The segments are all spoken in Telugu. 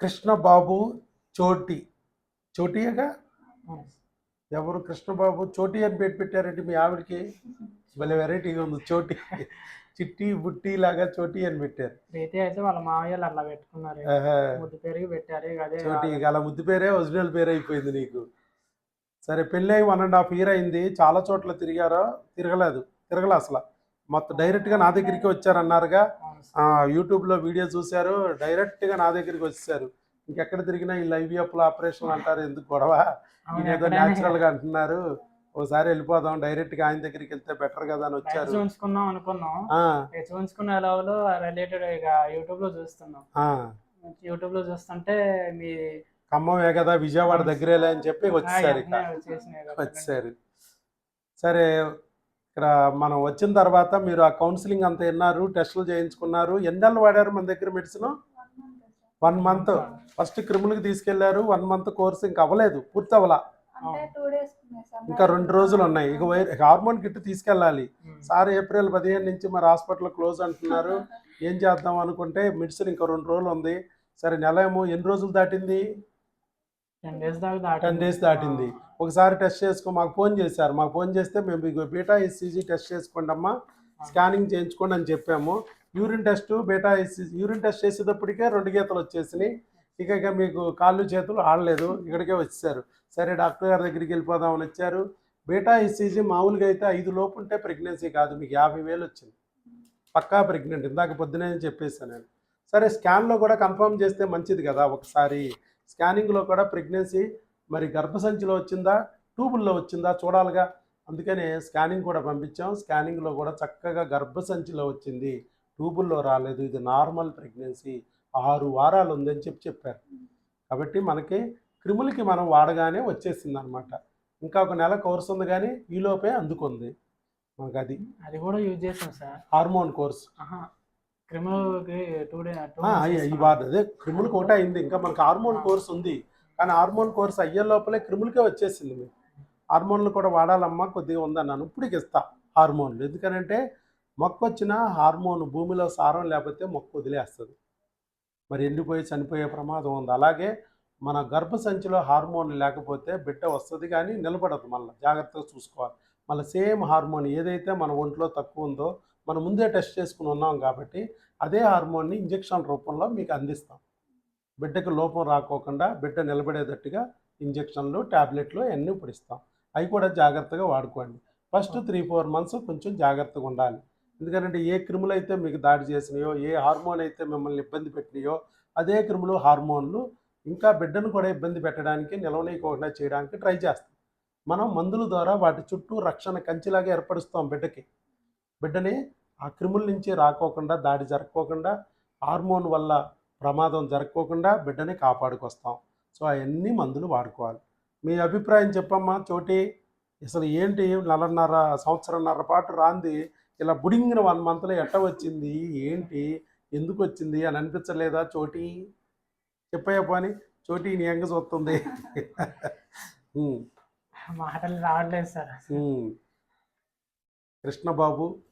కృష్ణబాబు చోటి. చోటియేగా. ఎవరు కృష్ణబాబు చోటి అని పెట్టి పెట్టారంటే మీ ఆవిడకి? భలే వెరైటీగా ఉంది. చోటి. చిట్టి బుట్టి లాగా చోటి అని పెట్టారు. ప్రీతి అయితే వాళ్ళ మావయ్యలు అట్లా పెట్టుకున్నారు. ముద్దు పెరిగి పెట్టారు అదే చోటి అలా ముద్దు పేరే ఒరిజినల్ పేరు అయిపోయింది నీకు. సరే పెళ్ళి వన్ అండ్ హాఫ్ ఇయర్ అయింది. చాలా చోట్ల తిరిగారో? తిరగలేదు. తిరగలే అసలు. మొత్తం డైరెక్ట్గా నా దగ్గరికి వచ్చారన్నారుగా. యూట్యూబ్లో వీడియో చూశారు. డైరెక్ట్గా నా దగ్గరికి వచ్చేసారు. ఇంకెక్కడ తిరిగినా ఈ లైవ్ ఆపరేషన్ అంటారు. ఎందుకు గొడవ? అవును, ఈయన ఏదో ఎక్కడైనా న్యాచురల్గా అంటున్నారు. ఒకసారి వెళ్ళిపోదాం. డైరెక్ట్గా ఆయన దగ్గరికి వెళ్తే బెటర్ కదా అని వచ్చారు. చూపించుకుందాం అనుకున్నాం. ఆ, ఇక చూపించుకునే లెవెల్ రిలేటెడ్ ఇక యూట్యూబ్లో చూస్తున్నాం. యూట్యూబ్లో చూస్తుంటే మీ ఖమ్మమే కదా విజయవాడ దగ్గరేలే అని చెప్పి వచ్చేసారు. వచ్చేసారు. సరే ఇక్కడ మనం వచ్చిన తర్వాత మీరు ఆ కౌన్సిలింగ్ అంతా విన్నారు టెస్టులు చేయించుకున్నారు. ఎన్ని నెలలు వాడారు మన దగ్గర మెడిసిన్? వన్ మంత్ ఫస్ట్ క్రిములకి తీసుకెళ్ళారు వన్ మంత్ కోర్స్ ఇంకా అవ్వలేదు పూర్తి అవ్వలా అంటే టూ డేస్ ఇంకా రెండు రోజులు ఉన్నాయి. ఇక వై- హార్మోన్ కిట్ తీసుకెళ్ళాలి. సార్ ఏప్రిల్ పదిహేను నుంచి మరి హాస్పిటల్ క్లోజ్ అంటున్నారు. ఏం చేద్దాం అనుకుంటే మెడిసిన్ ఇంకా రెండు రోజులు ఉంది. సరే నెల ఏమో ఎన్ని రోజులు దాటింది? టెన్ డేస్ దాటింది. ఒకసారి టెస్ట్ చేసుకో మాకు ఫోన్ చేశారు. మాకు ఫోన్ చేస్తే మేము మీకు బీటా ఎస్సీజీ టెస్ట్ చేసుకోండి అమ్మా. స్కానింగ్ చేయించుకోండి అని చెప్పాము. Urine test beta HCG urine test చేసేటప్పటికే రెండు గీతలు వచ్చేసినాయి. ఇక ఇక మీకు కాళ్ళు చేతులు ఆడలేదు. ఇక్కడికే వచ్చేసారు. సరే డాక్టర్ గారి దగ్గరికి వెళ్ళిపోదామని వచ్చారు. బీటా ఎస్సీజీ మామూలుగా అయితే ఐదు లోపు ఉంటే ప్రెగ్నెన్సీ కాదు. మీకు యాభై వేలు వచ్చింది. పక్కా ప్రెగ్నెంట్. ఇందాక పొద్దునే చెప్పేసాను నేను. సరే స్కాన్లో కూడా కన్ఫర్మ్ చేస్తే మంచిది కదా ఒకసారి. స్కానింగ్లో కూడా ప్రెగ్నెన్సీ మరి గర్భసంచిలో వచ్చిందా? ట్యూబుల్లో వచ్చిందా? చూడాలిగా. అందుకనే స్కానింగ్ కూడా పంపించాం. స్కానింగ్లో కూడా చక్కగా గర్భసంచిలో వచ్చింది. ట్యూబుల్లో రాలేదు. ఇది నార్మల్ ప్రెగ్నెన్సీ. ఆరు వారాలు ఉందని చెప్పి చెప్పారు. కాబట్టి మనకి క్రిములకి మనం వాడగానే వచ్చేసింది అనమాట ఇంకా ఒక నెల కోర్స్ ఉంది కానీ ఈలోపే అందుకుంది మనకు అది అది కూడా యూజ్ చేసాం సార్. Hormone course. ఆహా. క్రిమినల్కి టూ డే అదే క్రిములకు ఒకటే అయింది. ఇంకా మనకు హార్మోన్ కోర్స్ ఉంది. కానీ హార్మోన్ కోర్స్ అయ్యే లోపలే క్రిములకే వచ్చేసింది మీకు. హార్మోన్లు కూడా వాడాలమ్మా కొద్దిగా ఉందన్నాను. ఇప్పటికి ఇస్తా హార్మోన్లు. ఎందుకనంటే మొక్క వచ్చిన హార్మోన్ భూమిలో సారం లేకపోతే మొక్క వదిలేస్తుంది. మరి ఎండిపోయి చనిపోయే ప్రమాదం ఉంది. అలాగే మన గర్భసంచిలో హార్మోన్ లేకపోతే బిడ్డ వస్తుంది కానీ నిలబడదు మళ్ళీ. జాగ్రత్తగా చూసుకోవాలి. మళ్ళీ సేమ్ హార్మోన్ ఏదైతే మన ఒంట్లో తక్కువ ఉందో మనం ముందే టెస్ట్ చేసుకుని ఉన్నాం కాబట్టి అదే హార్మోన్ని ఇంజెక్షన్ రూపంలో మీకు అందిస్తాం. బిడ్డకు లోపం రాకోకుండా బిడ్డ నిలబడేటట్టుగా ఇంజెక్షన్లు ట్యాబ్లెట్లు అన్నీ ఇప్పుడు ఇస్తాం. అవి కూడా జాగ్రత్తగా వాడుకోండి. ఫస్ట్ త్రీ ఫోర్ మంత్స్ కొంచెం జాగ్రత్తగా ఉండాలి. ఎందుకంటే ఏ క్రిములు అయితే మీకు దాడి చేసినాయో ఏ హార్మోన్ అయితే మిమ్మల్ని ఇబ్బంది పెట్టినాయో అదే క్రిములు హార్మోన్లు ఇంకా బిడ్డను కూడా ఇబ్బంది పెట్టడానికి నిలవనీయకుండా చేయడానికి ట్రై చేస్తాం. మనం మందుల ద్వారా వాటి చుట్టూ రక్షణ కంచిలాగా ఏర్పరుస్తాం బిడ్డకి. బిడ్డని ఆ క్రిముల నుంచి రాకోకుండా దాడి జరగకోకుండా హార్మోన్ వల్ల ప్రమాదం జరగకోకుండా బిడ్డని కాపాడుకొస్తాం. సో అవన్నీ మందులు వాడుకోవాలి. మీ అభిప్రాయం చెప్పమ్మా చోటి. అసలు ఏంటి? నెలన్నర సంవత్సరంన్నర పాటు రాంది. ఇలా బుడింగిన వన్ మంత్లో ఎట్ట వచ్చింది? ఏంటి? ఎందుకు వచ్చింది? అని అనిపించలేదా చోటి? చెప్పయ్యా పోని. చోటి నీ ఎంగ చూస్తుంది. మాటలు రావట్లేదు సార్. కృష్ణబాబు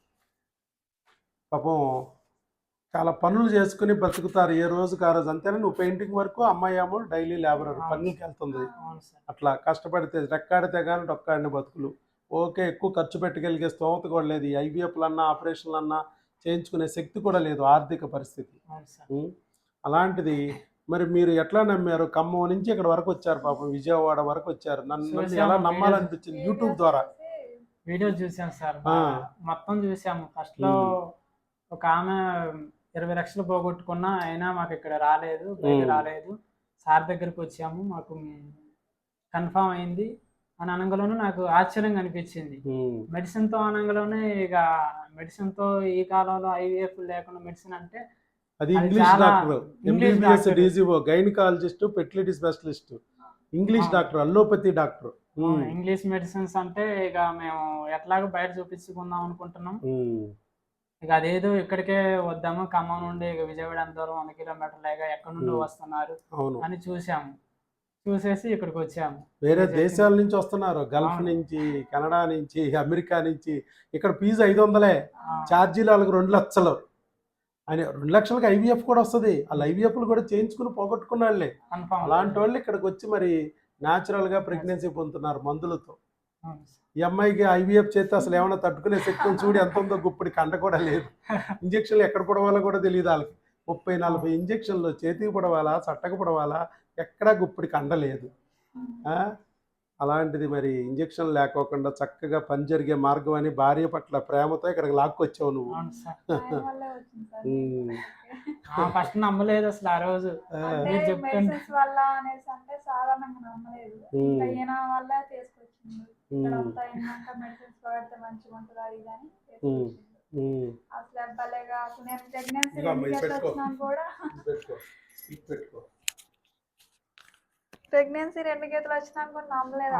పాపం చాలా పనులు చేసుకుని బతుకుతారు ఏ రోజుకి ఆ రోజు అంతేనా? నువ్వు పెయింటింగ్ వరకు అమ్మాయి ఏమో డైలీ లేబర్ పనులకి వెళ్తుంది. అట్లా కష్టపడితే రెక్కాడితే కానీ డొక్కాడిన బతుకులు. ఓకే ఎక్కువ ఖర్చు పెట్టగలిగే స్తోమత కూడా లేదు. ఐవీఎఫ్లు అన్నా ఆపరేషన్లు అన్నా చేయించుకునే శక్తి కూడా లేదు ఆర్థిక పరిస్థితి? అలాంటిది మరి మీరు ఎట్లా నమ్మారు? ఖమ్మం నుంచి ఇక్కడ వరకు వచ్చారు పాపం. విజయవాడ వరకు వచ్చారు. నన్ను ఎలా నమ్మాలనిపించింది? యూట్యూబ్ ద్వారా. వీడియో చూసాం సార్. మొత్తం చూసాము. ఫస్ట్లో. ఒక ఆమె ఇరవై లక్షలు పోగొట్టుకున్నా అయినా మాకు ఇక్కడ రాలేదు బయట. రాలేదు సార్ దగ్గరికి వచ్చాము మాకు కన్ఫామ్ అయింది అని అనగలోనే నాకు ఆశ్చర్యంగా అనిపించింది. మెడిసిన్తో అనగలోనే ఇక మెడిసిన్తో ఈ కాలంలో ఐవీఎఫ్ లేకుండా మెడిసిన్ అంటే అది English doctor MBBS. DGO gynaecologist fertility specialist English. Doctor allopathy doctor. English medicines అంటే ఇక మేము ఎట్లాగో బయట చూపించుకుందాం అనుకుంటున్నాం. ఇక అదేదో ఇక్కడికే వద్దాము. ఖమ్మం నుండి ఇక విజయవాడ ఎంత దూరం వంద కిలోమీటర్లేగా ఎక్కడి నుండి. వస్తున్నారు అని చూసాము చూసేసి ఇక్కడికి వచ్చాము. వేరే దేశాల నుంచి వస్తున్నారు. గల్ఫ్. నుంచి కెనడా నుంచి అమెరికా నుంచి. ఇక్కడ ఫీజు ఐదు వందలే. ఛార్జీలు వాళ్ళకి రెండు లక్షలు. ఆయన రెండు లక్షలకి ఐవీఎఫ్ కూడా వస్తుంది. ఆ ఐవీఎఫ్లు కూడా చేయించుకుని పోగొట్టుకున్న వాళ్ళే. కన్ఫామ్. అలాంటి వాళ్ళు ఇక్కడికి వచ్చి మరి న్యాచురల్గా ప్రెగ్నెన్సీ పొందుతున్నారు మందులతో. ఈ అమ్మాయికి ఐవీఎఫ్ చేస్తే అసలు ఏమైనా తట్టుకునే శక్తి ఉంది చూడు ఎంత ఉందో గుప్పటి కండ కూడా లేదు. ఇంజక్షన్లు ఎక్కడ పడవాలో కూడా తెలియదు వాళ్ళకి. ముప్పై నలభై ఇంజక్షన్లు చేతికి పడవాలా చట్టకు పడవాలా ఎక్కడా గుప్పటి కండ లేదు. ఆ? అలాంటిది మరి ఇంజక్షన్ లేకోకుండా చక్కగా పని జరిగే మార్గం అని భార్య పట్ల ప్రేమతో ఇక్కడికి లాక్కొచ్చావు నువ్వు. ఫస్ట్ నమ్మలేదు అసలు ఆ రోజు. మీరు వల్ల అనేసి అంటే సాధారణంగా నమ్మలేదు. వల్ల తీసుకొచ్చింది మెడిసిన్స్ వాడితే మంచిగా ఉంటుంది అది ఉమ్. అసలు నేను ప్రెగ్నెన్సీ కూడా ప్రెగ్నెన్సీ రెండు గీతలు వచ్చినా కూడా నమ్మలేదు.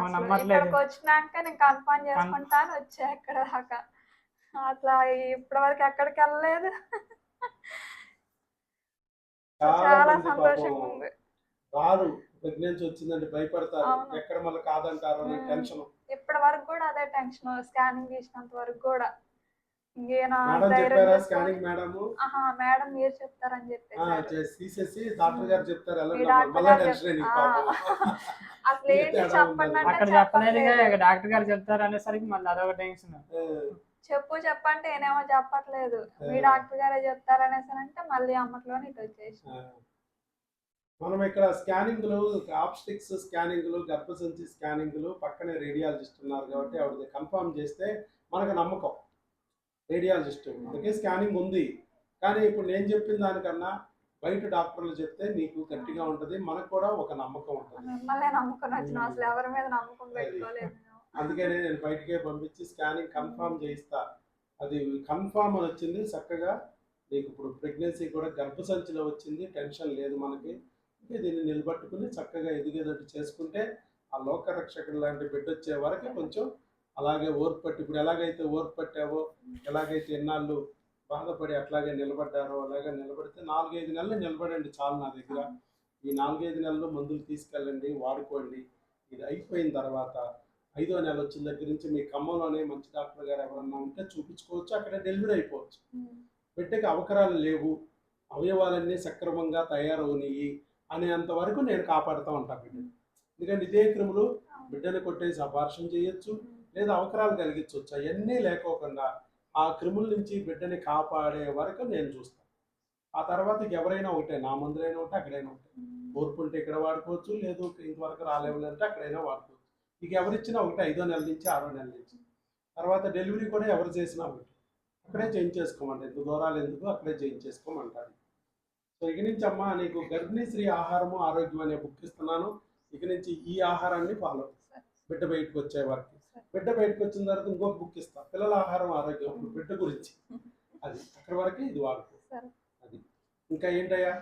ఇక్కడికి వచ్చినాక నేను కన్ఫర్మ్ చేసుకుంటా అని వచ్చా ఇక్కడ దాకా. అట్లా ఇప్పటి వరకు ఎక్కడికి వెళ్ళలేదు. చాలా సంతోషంగా ఉంది. రారు. ప్రెగ్నెన్సీ వచ్చిందంటే భయపడతారు. ఎక్కడ మళ్ళీ కాదంటారు అనే. టెన్షన్. ఇప్పటి వరకు కూడా అదే టెన్షన్ స్కానింగ్ తీసినంత వరకు కూడా. ఇంకేనా మేడం మీరు చెప్తారని ఆ, చెప్పేసి డాక్టర్ గారు చెప్తారు. అసలు ఏంటి చెప్పండి డాక్టర్ గారు చెప్తారు అనేసరికి మళ్ళీ అదొక టెన్షన్ చెప్పు చెప్పంటే నేనేమో చెప్పట్లేదు. మీ. డాక్టర్ గారే చెప్తారనేసి అంటే మళ్ళీ అమ్మట్లోనే ఇటు వచ్చేసి. మనం ఇక్కడ స్కానింగ్లు ఆప్స్టిక్స్ స్కానింగ్లు గర్భసంచి స్కానింగ్లు పక్కనే రేడియాలజిస్ట్ ఉన్నారు కాబట్టి ఆవిడది కన్ఫర్మ్ చేస్తే మనకు నమ్మకం. రేడియాలజిస్ట్ మనకి స్కానింగ్ ఉంది. కానీ ఇప్పుడు నేను చెప్పిన దానికన్నా బయట డాక్టర్లు చెప్తే నీకు గట్టిగా ఉంటుంది మనకు కూడా ఒక నమ్మకం ఉంటుంది. అందుకనే నేను బయటికే పంపించి స్కానింగ్ కన్ఫర్మ్ చేయిస్తా. అది కన్ఫర్మ్ అని వచ్చింది చక్కగా. నీకు ఇప్పుడు ప్రెగ్నెన్సీ కూడా గర్భసంచిలో వచ్చింది టెన్షన్ లేదు మనకి. దీన్ని నిలబట్టుకుని చక్కగా ఎదిగేటట్టు చేసుకుంటే ఆ లోక రక్షకుడు లాంటి బిడ్డ వచ్చే వరకు కొంచెం అలాగే ఓర్పు పట్టి ఇప్పుడు ఎలాగైతే ఓర్పు పట్టావో ఎలాగైతే ఎన్నాళ్ళు బాధపడి అట్లాగే నిలబడ్డారో అలాగే నిలబడితే నాలుగైదు నెలలు నిలబడండి చాలు నా దగ్గర. ఈ నాలుగైదు నెలలు మందులు తీసుకెళ్ళండి వాడుకోండి. ఇది అయిపోయిన తర్వాత ఐదో నెల వచ్చిన దగ్గర నుంచి మీ ఖమ్మంలోనే మంచి డాక్టర్ గారు ఎవరన్నా ఉంటే చూపించుకోవచ్చు అక్కడ డెలివరీ అయిపోవచ్చు. బిడ్డకి అవకరాలు లేవు. అవయవాలన్నీ సక్రమంగా తయారవునియి అనేంత వరకు నేను కాపాడుతూ ఉంటాను బిడ్డను. ఎందుకంటే ఇదే క్రిములు బిడ్డను కొట్టేసి అపార్షన్ చేయొచ్చు లేదా అవకరాలు కలిగించవచ్చు అవన్నీ లేకోకుండా ఆ క్రిముల నుంచి బిడ్డని కాపాడే వరకు నేను చూస్తాను ఆ తర్వాత ఎవరైనా ఒకటే నా మందులైనా ఒకటే అక్కడైనా ఒకటే. ఓర్పు ఉంటే ఇక్కడ వాడుకోవచ్చు లేదు ఇంతవరకు రాలేవులు అంటే అక్కడైనా వాడుకోవచ్చు. ఇక ఎవరిచ్చినా ఒకటే ఐదో నెలల నుంచి ఆరో నెలల నుంచి. తర్వాత డెలివరీ కూడా ఎవరు చేసినా ఒకటి. అక్కడే చేయించేసుకోమంటారు ఎందుకు దూరాలు ఎందుకు అక్కడే చేయించేసుకోమంటారు సో ఇక నుంచి అమ్మా నీకు గర్భిణీ స్త్రీ ఆహారము ఆరోగ్యం అనే బుక్ ఇస్తున్నాను ఇక నుంచి ఈ ఆహారాన్ని ఫాలో బిడ్డ బయటకు వచ్చే వరకు. బిడ్డ బయటకు వచ్చిన తర్వాత ఇంకొక బుక్ ఇస్తా. పిల్లల ఆహారం ఆరోగ్యం బిడ్డ గురించి. అది అక్కడి వరకు ఇది వాడుకో. అది. ఇంకా ఏంటయ్యా?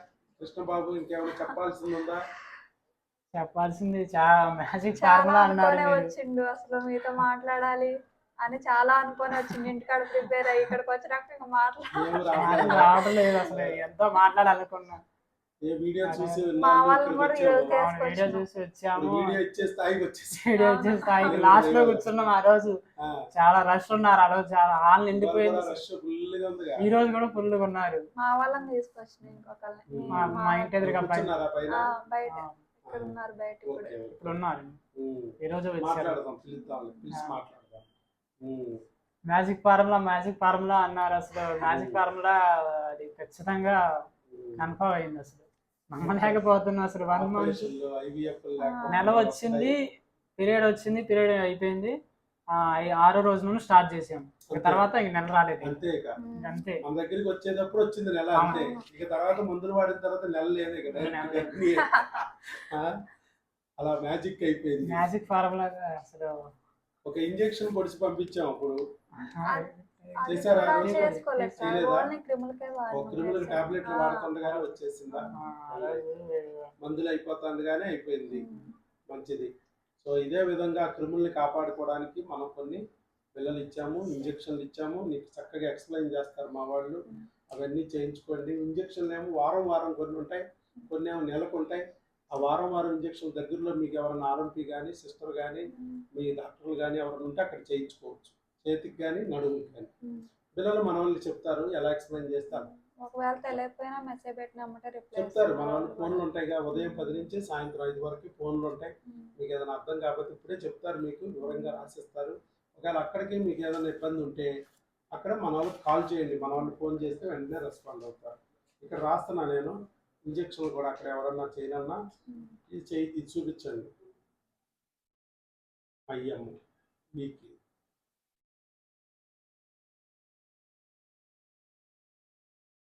కృష్ణబాబు ఇంకేమైనా చెప్పాల్సింది ఉందా? చెప్పాల్సింది చాలా మ్యాజిక్ చాలా. వచ్చిండు. అసలు మీతో మాట్లాడాలి. అని చాలా అనుకొని వచ్చిండు ఇంటికాడ ప్రిపేర్ అయ్యి ఇక్కడికి వచ్చినాక ఇంకా మాట్లాడాలి ఏం మాటలు రావట్లేదు. రావడం లేదు అసలు. ఎంతో మాట్లాడాలనుకున్నా. ఏ వీడియో చూసి వీడియో. చూసి వచ్చాము. వీడియో వచ్చే స్థాయికి లాస్ట్లో కూర్చున్నాం ఆ రోజు. చాలా రష్ ఉన్నారు ఆ రోజు. చాలా హాల్ నిండిపోయింది. ఈ రోజు కూడా ఫుల్గా ఉన్నారు. మా వాళ్ళని తీసుకొచ్చిన ఇంకొకరిని మా మా ఇంటి ఎదురుగా బయట. ఇక్కడ ఉన్నారు బయట ఇప్పుడు ఉన్నారు. ఈ రోజు వచ్చారు. మ్యాజిక్ ఫార్ములా మ్యాజిక్ ఫార్ములా అన్నారు అసలు. మ్యాజిక్ ఫార్ములా అది ఖచ్చితంగా. కన్ఫర్మ్ అయింది అసలు. నమ్మలేకపోతున్నా అసలు. వన్ మంత్ నెల వచ్చింది పీరియడ్ వచ్చింది పీరియడ్ అయిపోయింది. ఆరో రోజు నుండి స్టార్ట్ చేసాం. తర్వాత ఇంక నెల రాలేదు. అంతే. అంతే. మన దగ్గరికి వచ్చేటప్పుడు వచ్చింది నెల అంతే. ఇక తర్వాత మందులు వాడిన తర్వాత నెల లేదు ఇక? అలా మ్యాజిక్ అయిపోయింది. మ్యాజిక్ ఫార్ములా అసలు ఒక ఇంజెక్షన్ పొడిచి పంపించాం అప్పుడు. చేశారా? క్రిములకే. టాబ్లెట్లు. వాడుతుండగానే వచ్చేసిందా? మందులు అయిపోతుండగానే అయిపోయింది. మంచిది. సో ఇదే విధంగా క్రిముల్ని కాపాడుకోవడానికి మనం కొన్ని పిల్లలు ఇచ్చాము ఇంజక్షన్లు ఇచ్చాము. నీకు చక్కగా ఎక్స్ప్లెయిన్ చేస్తారు మా వాళ్ళు. అవన్నీ చేయించుకోండి. ఇంజక్షన్లు ఏమో వారం వారం కొన్ని ఉంటాయి కొన్ని ఏమో నెలకు ఉంటాయి. ఆ వారం వారం ఇంజక్షన్ దగ్గరలో మీకు ఎవరైనా ఆర్ఎంపీ కానీ సిస్టర్ కానీ మీ డాక్టర్లు కానీ ఎవరైనా ఉంటే అక్కడ చేయించుకోవచ్చు. చేతికి కానీ నడుముకి కానీ. పిల్లలు మన వాళ్ళు చెప్తారు ఎలా ఎక్స్ప్లెయిన్ చేస్తారు? ఒకవేళ తెలియకపోయినా మెసేజ్ పెట్టిన అమ్మటే రిప్లై చెప్తారు మన వాళ్ళు ఫోన్లు ఉంటాయి కదా ఉదయం పది నుంచి సాయంత్రం ఐదు వరకు ఫోన్లు ఉంటాయి. మీకు ఏదైనా అర్థం కాకపోతే ఇప్పుడే చెప్తారు మీకు వివరంగా రాసిస్తారు. ఒకవేళ అక్కడికి మీకు ఏదైనా ఇబ్బంది ఉంటే అక్కడ మన వాళ్ళకి కాల్ చేయండి. మన వాళ్ళు ఫోన్ చేస్తే వెంటనే రెస్పాండ్ అవుతారు. ఇక్కడ రాస్తున్నా నేను. ఇంజక్షన్ కూడా అక్కడ ఎవరన్నా చేయనన్నా ఇది చేయి ఇది చూపించండి. అయ్యమ్మ మీకు.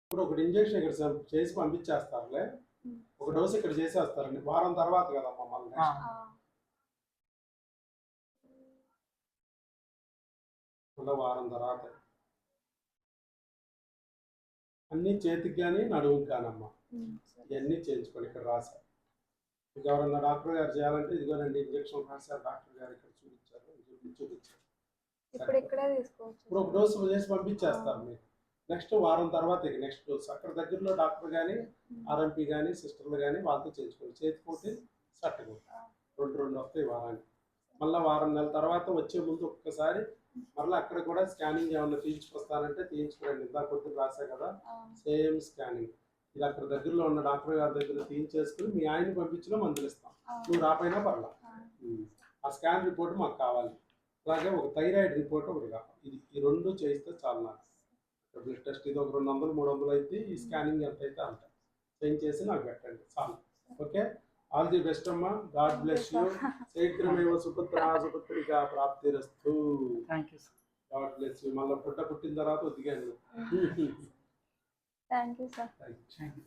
ఇప్పుడు ఒకటి ఇంజక్షన్ ఇక్కడ చేసి పంపించేస్తారులే. ఒక డోస్ ఇక్కడ చేసేస్తారండి. వారం తర్వాత కదమ్మా మళ్ళీ ఆ, మళ్ళీ వారం తర్వాత. అన్నీ చేతికి కానీ నడుముకి కానమ్మా ఇవన్నీ చేయించుకోండి ఇక్కడ రాశారు మీకు ఎవరన్నా డాక్టర్ గారు చేయాలంటే ఇదిగోనండి ఇంజక్షన్ రాశారు డాక్టర్ గారు ఇక్కడ చూపించారు చూపి- చూపించారు. ఇప్పుడు ఇక్కడే తీసుకోవచ్చు. ఇప్పుడు ఒక డోసు చేసి పంపించేస్తారు మీకు. నెక్స్ట్ వారం తర్వాత నెక్స్ట్ డోస్. అక్కడ దగ్గరలో డాక్టర్ కానీ ఆర్ఎంపీ కానీ సిస్టర్లు కానీ వాళ్ళతో చేయించుకోండి. చేతికోటి సట్టుకోటి రెండు రెండు వస్తాయి వారానికి. మళ్ళీ వారం నెలల తర్వాత వచ్చే ముందు ఒక్కసారి మళ్ళీ అక్కడ కూడా స్కానింగ్ ఏమన్నా తీయించుకొస్తానంటే తీయించుకోండి ఇందాక పొద్దున్న రాశా కదా? Same scanning. ఇది అక్కడ దగ్గరలో ఉన్న డాక్టర్ గారి దగ్గర తీయించేసుకుని మీ ఆయన్ని పంపించినా మందులు ఇస్తాం. నువ్వు రాపోయినా పర్లా. ఆ. స్కాన్ రిపోర్ట్ మాకు కావాలి. అలాగే ఒక థైరాయిడ్ రిపోర్ట్ ఒకటి కావాలి. ఇది ఈ రెండు చేయిస్తే చాలు నాకు. బ్లడ్ టెస్ట్ ఇది ఒక రెండు వందలు మూడు వందలు అయితే ఈ స్కానింగ్ ఎంత అయితే అంత. చేయించేసి నాకు పెట్టండి. చాలు. ఓకే? ఆల్ ది బెస్ట్ అమ్మా. God bless you. శీఘ్రమేవ సుపుత్ర సుపుత్రిగా ప్రాప్తిరస్తు. God bless you. మళ్ళీ పుట్ట పుట్టిన తర్వాత ఉతికాను thank you sir thank you thank you